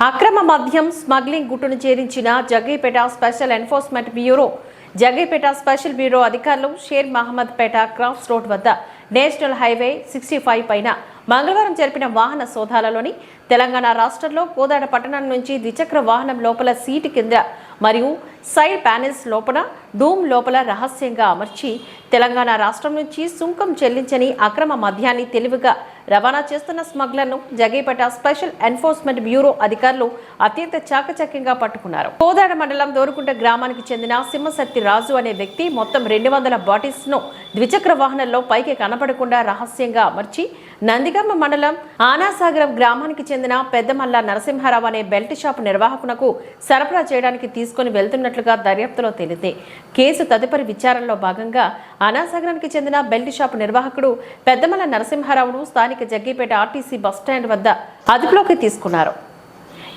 అక్రమ మద్యం స్మగ్లింగ్ గుట్టును చేరించిన Jaggaiahpeta special enforcement bureau Jaggaiahpeta special bureau అధికారులు షేర్ మహమ్మద్ పేట క్రాస్ రోడ్ వద్ద నేషనల్ హైవే సిక్స్టీ ఫైవ్ పైన మంగళవారం జరిపిన వాహన సోదాలలోని తెలంగాణ రాష్ట్రంలో కోదాడ పట్టణం నుంచి ద్విచక్ర వాహనం లోపల సీటు కింద మరియు సైడ్ ప్యానెల్స్ లోపల డూమ్ లోపల రహస్యంగా అమర్చి తెలంగాణ రాష్ట్రం నుంచి సుంకం చెల్లించని అక్రమ మద్యాన్ని తెలివిగా రవాణా చేస్తున్న స్మగ్లర్ను జగేపేట స్పెషల్ ఎన్ఫోర్స్మెంట్ బ్యూరో అధికారులు అత్యంత చాకచక్యంగా పట్టుకున్నారు. కోదాడ మండలం దోరుకుంట గ్రామానికి చెందిన సింహశక్తి రాజు అనే వ్యక్తి మొత్తం రెండు వందల బాటిల్స్ను ద్విచక్ర వాహనంలో పైకి కనపడకుండా రహస్యంగా అమర్చి నందిగమ్మ మండలం ఆనాసాగరం గ్రామానికి చెందిన పెద్దమల్ల నరసింహారావు అనే బెల్ట్ షాప్ నిర్వాహకునకు సరఫరా చేయడానికి తీసుకుని వెళ్తున్నట్లుగా దర్యాప్తులో తేలింది. కేసు తదుపరి విచారణలో భాగంగా అనాసాగరానికి చెందిన బెల్ట్ షాప్ నిర్వాహకుడు పెద్దమల్ల నరసింహారావును స్థానిక జగ్గిపేట ఆర్టీసీ బస్టాండ్ వద్ద అదుపులోకి తీసుకున్నారు.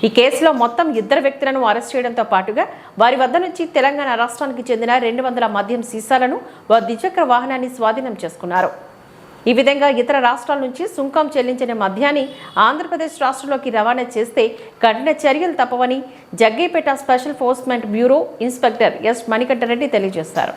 ఈ కేసులో మొత్తం ఇద్దరు వ్యక్తులను అరెస్ట్ చేయడంతో పాటుగా వారి వద్ద నుంచి తెలంగాణ రాష్ట్రానికి చెందిన రెండు వందల మద్యం సీసాలను ఓ ద్విచక్ర వాహనాన్ని స్వాధీనం చేసుకున్నారు. ఈ విధంగా ఇతర రాష్ట్రాల నుంచి సుంకం చెల్లించిన మద్యాన్ని ఆంధ్రప్రదేశ్ రాష్ట్రంలోకి రవాణా చేస్తే కఠిన చర్యలు తప్పవని Jaggepeta special enforcement bureau inspector S Manikanta Reddy తెలియజేశారు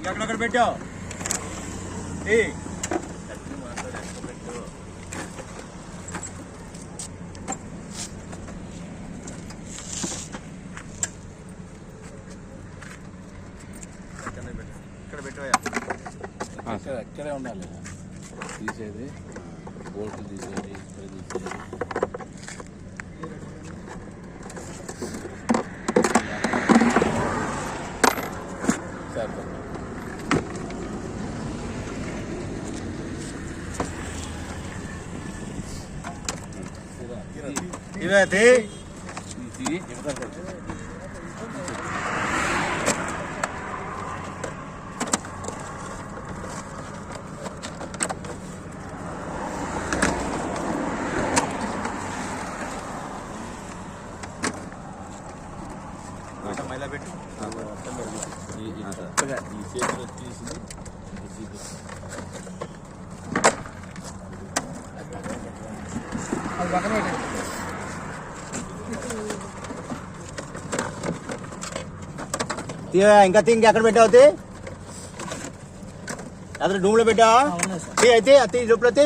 ఎక్కడెక్కడ పెట్టావు? ఏ ఉండాలి. తీసేది బోల్ట్ తీసేది తీసేది. ఇవే తీ. ఇది ఇవ్వదాం కొంచెం మైదా పెట్టు ఈ ఈ కొత్తగా ఈ చేతిలో తీసింది ఇది తీసి తీవా ఇంకా తీ ఇంకెక్కడ పెట్టావు తీ అతను డూమ్లో పెట్టావా తీ అయితే అత్తి లోపల తీ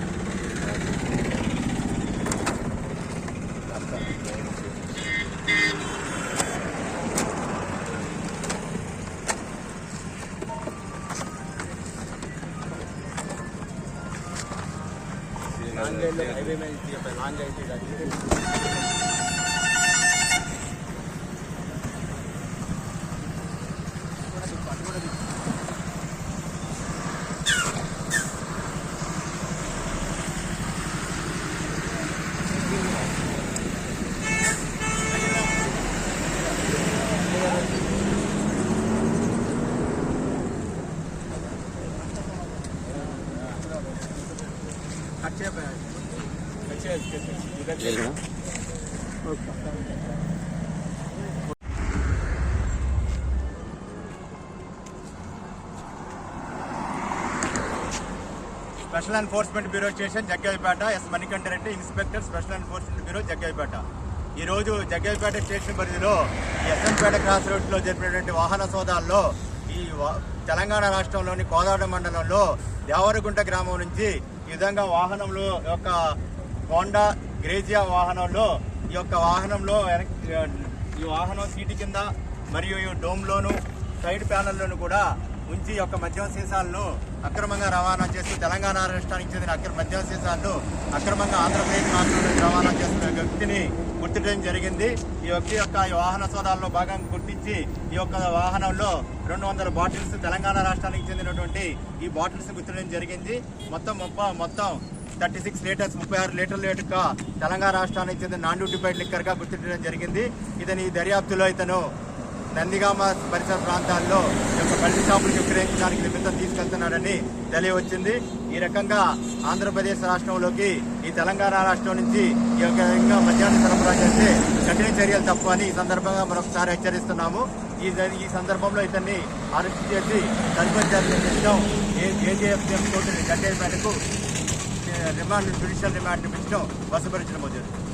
पहलवान गए लोग हाईवे में पहलवान गए थे गाड़ी special enforcement bureau station Jaggayyapeta yes Manikanta Reddy inspector special enforcement bureau Jaggayyapeta ఈరోజు రోజు జగ్గైపేట స్టేషన్ పరిధిలో ఎస్ఎంపేట క్రాస్ రోడ్లో జరిపినటువంటి వాహన సోదాల్లో ఈ తెలంగాణ రాష్ట్రంలోని కోదాడ మండలంలో దేవరగుంట గ్రామం నుంచి విధంగా వాహనంలో యొక్క హోండా గ్రేజియా వాహనంలో ఈ యొక్క వాహనంలో ఈ వాహనం సీటు కింద మరియు ఈ డోమ్లోను సైడ్ ప్యానల్లోను కూడా ఉంచి యొక్క మద్యం సీసాలను అక్రమంగా రవాణా చేస్తూ తెలంగాణ రాష్ట్రానికి చెందిన అక్రమ మద్యం అక్రమంగా ఆంధ్రప్రదేశ్ రాష్ట్రంలోకి రవాణా చేస్తున్న వ్యక్తిని గుర్తించడం జరిగింది. ఈ వ్యక్తి యొక్క ఈ వాహన సోదాల్లో భాగంగా గుర్తించి ఈ యొక్క వాహనంలో రెండు వందల బాటిల్స్ తెలంగాణ రాష్ట్రానికి చెందినటువంటి ఈ బాటిల్స్ గుర్తించడం జరిగింది. మొత్తం ముప్ప మొత్తం థర్టీ సిక్స్ లీటర్స్ ముప్పై ఆరు లీటర్ల యొక్క తెలంగాణ రాష్ట్రానికి చెందిన నాన్ డ్యూటిఫైడ్ లిక్కర్గా గుర్తించడం జరిగింది. ఇతని ఈ దర్యాప్తులో ఇతను నందిగామ పరిసర ప్రాంతాల్లో యొక్క కల్తీ షాపులు విక్రయించడానికి నిమిత్తం తీసుకెళ్తున్నాడని తెలియవచ్చింది. ఈ రకంగా ఆంధ్రప్రదేశ్ రాష్ట్రంలోకి ఈ తెలంగాణ రాష్ట్రం నుంచి ఈ యొక్క విధంగా మద్యాన్ని సరఫరా చేస్తే కఠిన చర్యలు తప్పని ఈ సందర్భంగా మరొకసారి హెచ్చరిస్తున్నాము. ఈ ఈ సందర్భంలో ఇతన్ని అరెస్ట్ చేసి తదుపరి చర్యలు తీసుకోవడం ఏజేఎఫ్ఎం కోర్టు మేరకు రిమాండ్ జ్యుడిషియల్ రిమాండ్ పెంచడం వసపరిచడం జరుగుతుంది